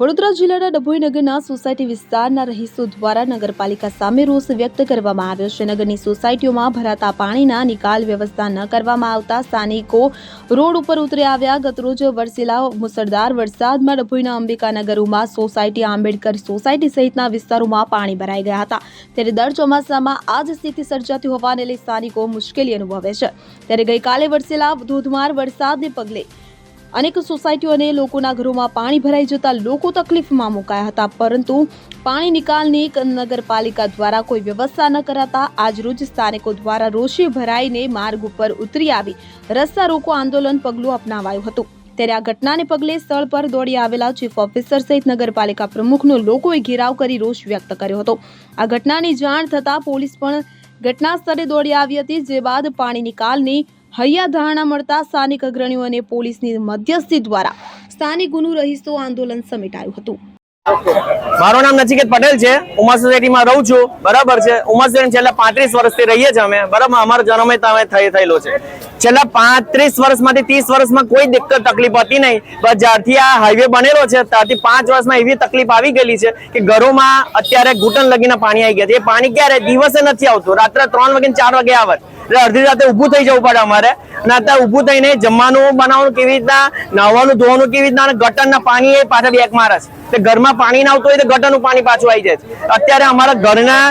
વડોદરા જિલ્લાના ડભોઈ નગરના સોસાયટી વિસ્તારના રહીશો દ્વારા નગરપાલિકા સામે રોષ વ્યક્ત કરવામાં આવ્યો. છે નગરની સોસાયટીઓમાં ભરાતા પાણીના નિકાલ વ્યવસ્થા ન કરવામાં આવતા સ્થાનિકો રોડ ઉપર ઉતરી આવ્યા. ગતરોજ વરસેલા મુસળધાર વરસાદમાં ડભોઈના અંબિકાનગરોમાં સોસાયટી આંબેડકર સોસાયટી સહિતના વિસ્તારોમાં પાણી ભરાઈ ગયા હતા. ત્યારે દર ચોમાસામાં આ જ સ્થિતિ સર્જાતી હોવાને લઈ સ્થાનિકો મુશ્કેલી અનુભવે છે. ત્યારે ગઈકાલે વરસેલા ધોધમાર વરસાદને પગલે અનેક સોસાયટીઓ અને લોકોના ઘરોમાં પાણી ભરાઈ જતા લોકો તકલીફમાં મુકાયા હતા. પરંતુ પાણી નિકાલની નગરપાલિકા દ્વારા કોઈ વ્યવસ્થા ન કરાતા આજરોજ સ્થાનિકો દ્વારા રોષે ભરાઈને માર્ગ ઉપર ઉતરી આવી રસ્તા રોકો આંદોલન પગલું અપનાવાયું હતું. ત્યારે આ ઘટનાને પગલે સ્થળ પર દોડી આવેલા ચીફ ઓફિસર સહિત નગરપાલિકા પ્રમુખનો લોકોએ ઘેરાવ કરી રોષ વ્યક્ત કર્યો હતો. આ ઘટનાની જાણ થતાં પોલીસ પણ ઘટના સ્થળે દોડી આવી હતી, જે બાદ પાણી નિકાલની હૈયા ધારણા મળતા સ્થાનિક અગ્રણીઓ અને પોલીસની મધ્યસ્થી દ્વારા સ્થાનિક ગુનો રહીશો આંદોલન સમેટાયું હતું. મારું નામ નચિકેત પટેલ છે. ઉમા સોસાયટીમાં રહું છું. બરાબર છે. ઉમા સોસાયટી છેલ્લા પાંત્રીસ વર્ષથી રહીએ છીએ અમે. બરાબર, અમારો જન્મ તમે થઈ થયેલો છે. છેલ્લા પાંત્રીસ વર્ષમાંથી ત્રીસ વર્ષમાં કોઈ દિક્કત, તકલીફ હતી નહીં. પણ જ્યારથી આ હાઈવે બનેલો છે, ત્યારથી પાંચ વર્ષમાં એવી તકલીફ આવી ગયેલી છે કે ઘરોમાં અત્યારે ઘૂંટણ લગીને પાણી આવી ગયા છે. એ પાણી ક્યારે? દિવસે નથી આવતું. રાત્રે ત્રણ વાગે ચાર વાગે આવે. એટલે અડધી રાતે ઊભું થઈ જવું પડે અમારે. અને અત્યારે ઊભું થઈને જમવાનું બનાવવાનું કેવી રીતના, નાહવાનું ધોવાનું કેવી રીતના, અને ગટરના પાણી એ પાછા બેગ મારે છે. તે ઘરમાં પાણી ના આવતું હોય તો ગટરનું પાણી પાછું આવી જાય અત્યારે અમારા ઘરના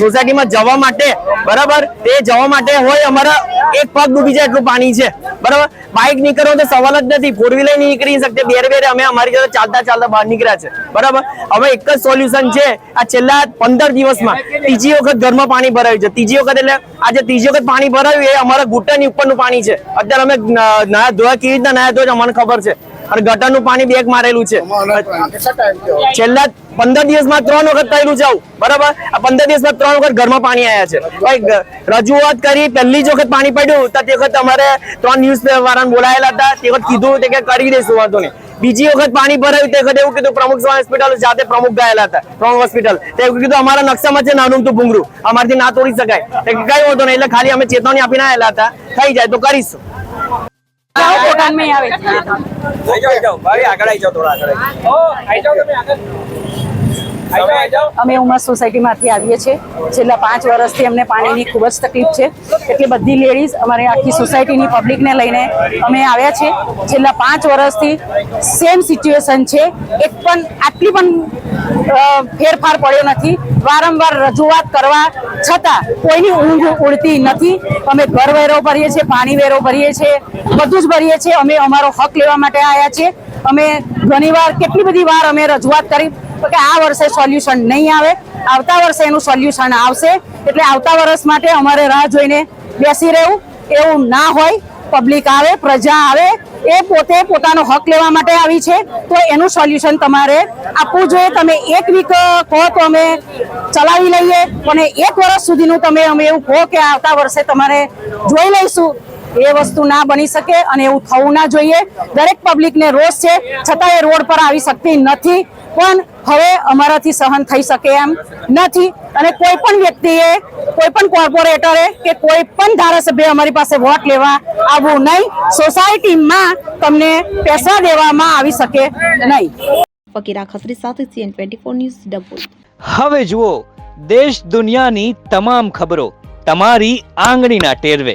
સોસાયટીમાં જવા માટે, બરાબર? તે જવા માટે હોય અમારા એક પગ ડૂબી જાય એટલું પાણી છે. બરાબર? બાઇક નીકળો તો સવાલ જ નથી. ફોર વ્હીલર નહીં નીકળી શકતે. બેર બેરે અમે અમારી જોડે ચાલતા ચાલતા બહાર નીકળ્યા છે. બરાબર? હવે એક જ સોલ્યુશન છે. આ છેલ્લા પંદર દિવસમાં ત્રીજી વખત ઘરમાં પાણી ભરાયું છે. ત્રીજી વખત એટલે આજે ત્રીજી વખત પાણી ભરાયું એ અમારા ઘૂંટણની ઉપરનું પાણી છે. અત્યારે અમે નાયા ધોયા, કેવી રીતના નાયા ધોયા અમને ખબર છે. અને ગટરનું પાણી બેગ મારેલું છે. છેલ્લા પંદર દિવસમાં ત્રણ વખત થયેલું છે આવું. બરાબર? આ પંદર દિવસમાં ત્રણ વખત ઘરમાં પાણી આવ્યા છે. રજૂઆત કરી, પહેલી જ વખત પાણી પડ્યું, તો તે વખત અમારે ત્રણ ન્યૂઝ વાળાને બોલાયેલા હતા, તે વખત કીધું તે કે કરી દઈશું, વાંધો નહીં. બીજી વખત પાણી ભરાયું, તે વખત એવું કીધું, પ્રમુખ હોસ્પિટલ જાતે પ્રમુખ ગયેલા હતા પ્રમુખ હોસ્પિટલ તે કીધું, અમારા નકશામાં છે નાનું તું ભૂંગળું. અમારથી ના તોડી શકાય. કઈ વાંધો નહીં, એટલે ખાલી અમે ચેતવણી આપીને આવેલા હતા. થઈ જાય, તો કરીશું. જાઓ પોતાનમાં આવે ભાઈ આગળ આવી જાઓ થોડા આગળ આવી જાઓ. અમે ઉમર સોસાયટીમાંથી આવીએ છીએ. છેલ્લા પાંચ વર્ષથી અમને પાણીની ખૂબ જ તકલીફ છે. એટલે બધી લેડીઝ અમારી આખી સોસાયટીની પબ્લિકને લઈને અમે આવ્યા છીએ. છેલ્લા પાંચ વર્ષથી સેમ સિચ્યુએશન છે. એક પણ આટલી પણ ફેરફાર પડ્યો નથી. વારંવાર રજૂઆત કરવા છતાં કોઈની ઊંઘ ઉડતી નથી. અમે ઘર વેરો ભરીએ છીએ પાણી વેરો ભરીએ છીએ બધું જ ભરીએ છીએ. અમે અમારો હક લેવા માટે આવ્યા છીએ. અમે ઘણીવાર કેટલી બધી વાર અમે રજૂઆત કરી. તો કે આ વર્ષે સોલ્યુશન નહીં આવે, આવતા વર્ષે એનું સોલ્યુશન આવશે. એટલે આવતા વર્ષ માટે અમારે રાહ જોઈને બેસી રહેવું. એવું ના હોય પબ્લિક આવે, પ્રજા આવે, એ પોતે પોતાનો હક લેવા માટે આવી છે, તો એનું સોલ્યુશન તમારે આપવું જોઈએ. તમે એક વીક કહો તો અમે ચલાવી લઈએ, પણ એક વર્ષ સુધીનું તમે અમે એવું કહો કે આવતા વર્ષે તમારે જોઈ લઈશું. એ વસ્તુ ના બની શકે અને એવું થવું ના જોઈએ. દરેક પબ્લિકને રોષ છે છતાં એ રોડ પર આવી શકતી નથી. પણ હવે અમારાથી સહન થઈ શકે એમ નથી. અને કોઈ પણ વ્યક્તિએ કોઈ પણ કોર્પોરેટરે કે કોઈ પણ ધારાસભ્ય અમારી પાસે વોટ લેવા આવવું નહીં. સોસાયટીમાં તમને પૈસા દેવામાં આવી શકે નહીં. ફકીરા ખત્રી સાથે CN twenty four news Dabhoi. હવે જુઓ દેશ દુનિયાની તમામ ખબરો તમારી આંગળીના ટેરવે.